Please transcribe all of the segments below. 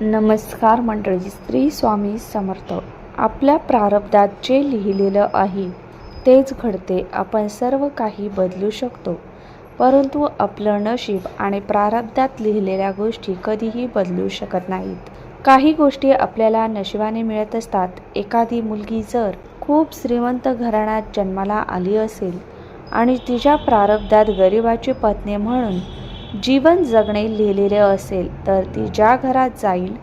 नमस्कार मंडळी स्त्री स्वामी समर्थ. आपल्या प्रारब्धात जे लिहिलेलं आहे तेच घडते आपण सर्व काही बदलू शकतो. परंतु आपलं नशीब आणि प्रारब्धात लिहिलेल्या गोष्टी कधीही बदलू शकत नाहीत. काही गोष्टी आपल्याला नशिबाने मिळत असतात. एखादी मुलगी जर खूप श्रीमंत घराण्यात जन्माला आली असेल आणि तिच्या प्रारब्धात गरिबाची पत्नी म्हणून जीवन जगणे लिहिलेले असेल तर ती ज्या घरात जाईल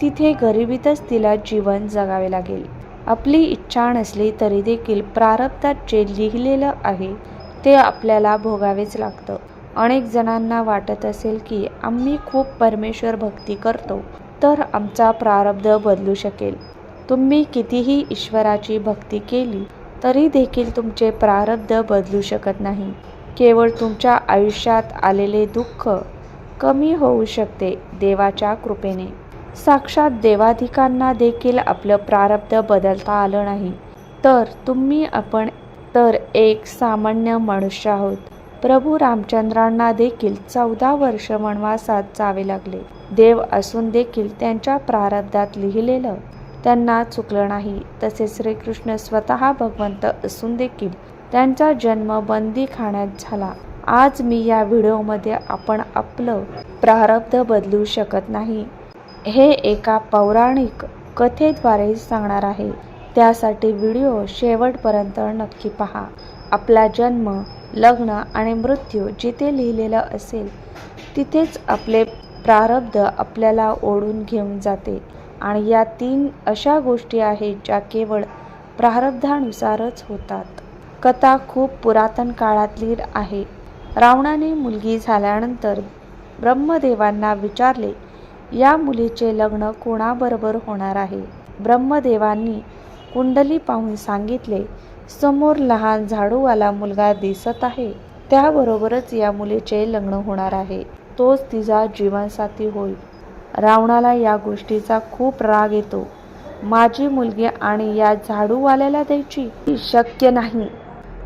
तिथे गरिबीतच तिला जीवन जगावे लागेल. आपली इच्छा नसली तरी देखील प्रारब्धात जे लिहिलेलं आहे ते आपल्याला भोगावेच लागतं. अनेक जणांना वाटत असेल की आम्ही खूप परमेश्वर भक्ती करतो तर आमचा प्रारब्ध बदलू शकेल. तुम्ही कितीही ईश्वराची भक्ती केली तरी देखील तुमचे प्रारब्ध बदलू शकत नाही. केवळ तुमच्या आयुष्यात आलेले दुःख कमी होऊ शकते देवाच्या कृपेने. साक्षात देवाधिकांना देखील आपलं प्रारब्ध बदलता आलं नाही. तर तुम्ही आपण तर एक सामान्य मनुष्य आहोत. प्रभू रामचंद्रांना देखील चौदा वर्ष वनवासात जावे लागले. देव असून देखील त्यांच्या प्रारब्धात लिहिलेलं त्यांना चुकलं नाही. तसेच श्रीकृष्ण स्वतः भगवंत असून देखील त्यांचा जन्म बंदी खाण्यात झाला. आज मी या व्हिडिओमध्ये आपण आपलं प्रारब्ध बदलू शकत नाही. हे एका पौराणिक कथेद्वारे सांगणार आहे. त्यासाठी व्हिडिओ शेवटपर्यंत नक्की पहा. आपला जन्म लग्न आणि मृत्यू जिथे लिहिलेलं असेल तिथेच आपले प्रारब्ध आपल्याला ओढून घेऊन जाते. आणि या तीन अशा गोष्टी आहेत ज्या केवळ प्रारब्धानुसारच होतात. कथा खूप पुरातन काळातली आहे. रावणाने मुलगी झाल्यानंतर ब्रह्मदेवांना विचारले या मुलीचे लग्न कोणाबरोबर होणार आहे? ब्रह्मदेवांनी कुंडली पाहून सांगितले समोर लहान झाडूवाला मुलगा दिसत आहे. त्याबरोबरच या मुलीचे लग्न होणार आहे. तोच तिचा जीवनसाथी होईल. रावणाला या गोष्टीचा खूप राग येतो. माझी मुलगी आणि या झाडूवाल्याला द्यायची ही शक्य नाही.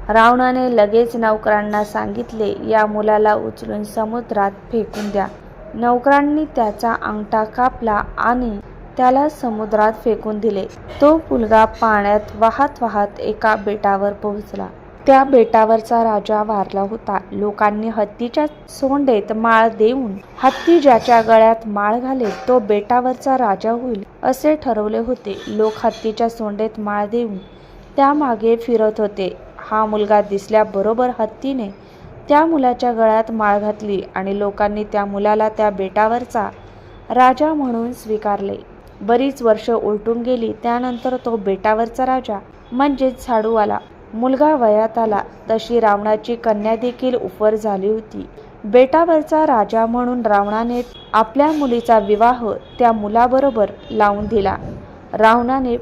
रावणाने लगेच नौकरांना सांगितले या मुलाला उचलून समुद्रात फेकून द्या. नौकरांनी त्याचा अंगठा कापला आणि त्याला समुद्रात फेकून दिले. तो मुलगा पाण्यात वाहत वाहत एका बेटावर पोहोचला. त्या बेटावरचा राजा वारला होता. लोकांनी हत्तीच्या सोंडेत माळ देऊन हत्ती ज्याच्या गळ्यात माळ घाले तो बेटावरचा राजा होईल असे ठरवले होते. लोक हत्तीच्या सोंडेत माळ देऊन त्यामागे फिरत होते. हा मुलगा दिसल्याबरोबर हत्तीने त्या मुलाच्या गळ्यात माळ घातली आणि लोकांनी त्या मुलाला त्या बेटावरचा राजा म्हणून स्वीकारले. बरीच वर्ष उलटून गेली त्यानंतर तो बेटावरचा राजा म्हणजेच झाडूवाला मुलगा वयात आला तशी रावणाची कन्या देखील उफर झाली होती. बेटावरचा राजा म्हणून रावणाने आपल्या मुलीचा विवाह त्या मुलाबरोबर लावून दिला. रावणाने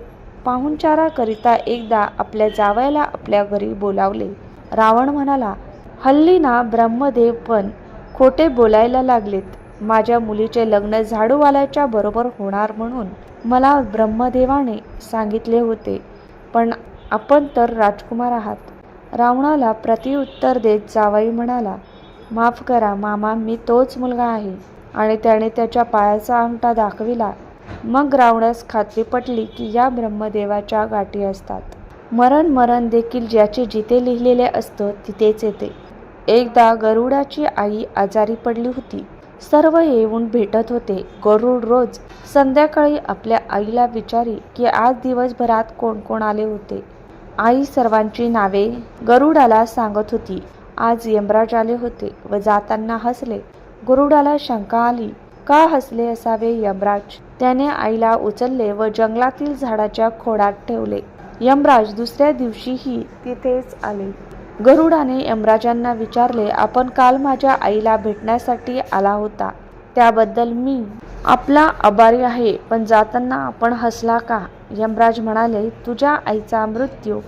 पाहुणचाराकरिता एकदा आपल्या जावयाला आपल्या घरी बोलावले. रावण म्हणाला हल्ली ना ब्रह्मदेव पण खोटे बोलायला लागलेत. माझ्या मुलीचे लग्न झाडूवाल्याच्या बरोबर होणार म्हणून मला ब्रह्मदेवाने सांगितले होते. पण आपण तर राजकुमार आहात. रावणाला प्रतिउत्तर देत जावई म्हणाला माफ करा मामा मी तोच मुलगा आहे. आणि त्याने त्याच्या पायाचा अंगठा दाखविला. मग रावणास खात्री पटली की या ब्रह्मदेवाच्या गाठी असतात. मरण मरण देखील ज्याचे जिथे लिहिलेले असतं तिथेच येते. एकदा गरुडाची आई आजारी पडली होती. सर्व येऊन भेटत होते. गरुड रोज संध्याकाळी आपल्या आईला विचारी की आज दिवसभरात कोण कोण आले होते. आई सर्वांची नावे गरुडाला सांगत होती. आज यमराज आले होते व जाताना हसले. गरुडाला शंका आली का हसले असावे यमराज? त्याने आईला उचलले व जंगलातील झाडाच्या खोडात ठेवले. यमराज दुसऱ्या दिवशीही तिथेच आले. गरुडाने यमराजांना विचारले आपण काल माझ्या आईला भेटण्यासाठी आला होता. त्याबद्दल मी आपला आभारी आहे पण जाताना आपण हसला का? यमराज म्हणाले तुझ्या आईचा मृत्यू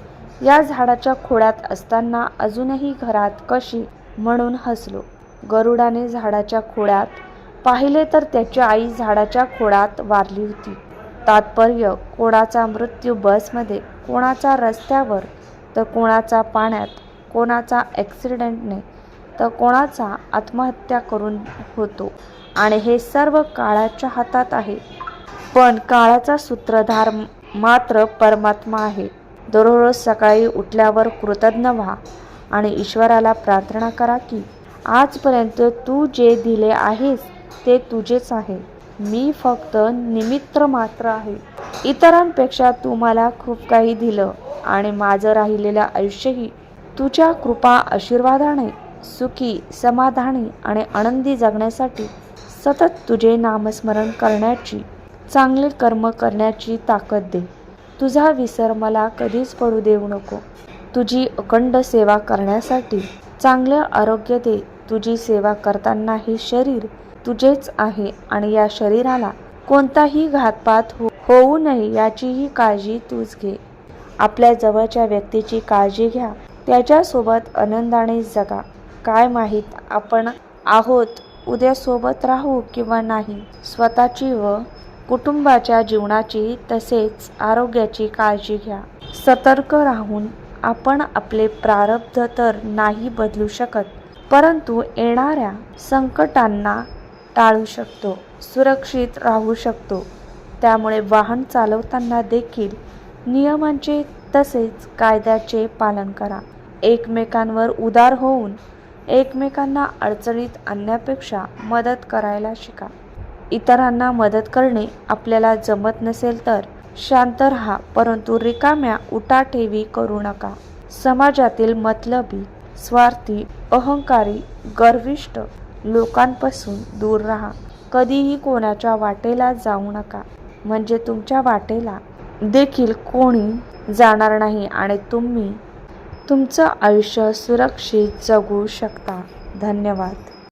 या झाडाच्या खोड्यात असताना अजूनही घरात कशी? म्हणून हसलो. गरुडाने झाडाच्या खोड्यात पाहिले तर त्याची आई झाडाच्या खोडात वारली होती. तात्पर्य कोणाचा मृत्यू बसमध्ये कोणाचा रस्त्यावर तर कोणाचा पाण्यात कोणाचा ॲक्सिडेंटने तर कोणाचा आत्महत्या करून होतो. आणि हे सर्व काळाच्या हातात आहे. पण काळाचा सूत्रधार मात्र परमात्मा आहे. दररोज सकाळी उठल्यावर कृतज्ञ व्हा आणि ईश्वराला प्रार्थना करा की आजपर्यंत तू जे दिले आहेस ते तुझेच आहे. मी फक्त निमित्त मात्र आहे. इतरांपेक्षा तू मला खूप काही दिलं आणि माझं राहिलेलं आयुष्यही तुझ्या कृपा आशीर्वादाने सुखी समाधानी आणि आनंदी जगण्यासाठी सतत तुझे नामस्मरण करण्याची चांगले कर्म करण्याची ताकद दे. तुझा विसर मला कधीच पडू देऊ नको. तुझी अखंड सेवा करण्यासाठी चांगले आरोग्य दे. तुझी सेवा करताना हे शरीर तुझेच आहे आणि या शरीराला कोणताही घातपात हो होऊ नये याचीही काळजी तूच घे. आपल्या जवळच्या व्यक्तीची काळजी घ्या. त्याच्यासोबत आनंदाने जगा. काय माहीत आपण आहोत उद्या सोबत राहू किंवा नाही स्वतःची व कुटुंबाच्या जीवनाची तसेच आरोग्याची काळजी घ्या. सतर्क राहून आपण आपले प्रारब्ध तर नाही बदलू शकत परंतु येणाऱ्या संकटांना टाळू शकतो सुरक्षित राहू शकतो. त्यामुळे वाहन चालवताना देखील नियमांचे तसेच कायद्याचे पालन करा. एकमेकांवर उदार होऊन एकमेकांना अडचणीत आणण्यापेक्षा मदत करायला शिका. इतरांना मदत करणे आपल्याला जमत नसेल तर शांत राहा परंतु रिकाम्या उटाठेवी करू नका. समाजातील मतलबी स्वार्थी अहंकारी गर्विष्ट लोकांपासून दूर राहा. कधीही कोणाच्या वाटेला जाऊ नका. म्हणजे तुमच्या वाटेला देखील कोणी जाणार नाही आणि तुम्ही तुमचं आयुष्य सुरक्षित जगू शकता. धन्यवाद.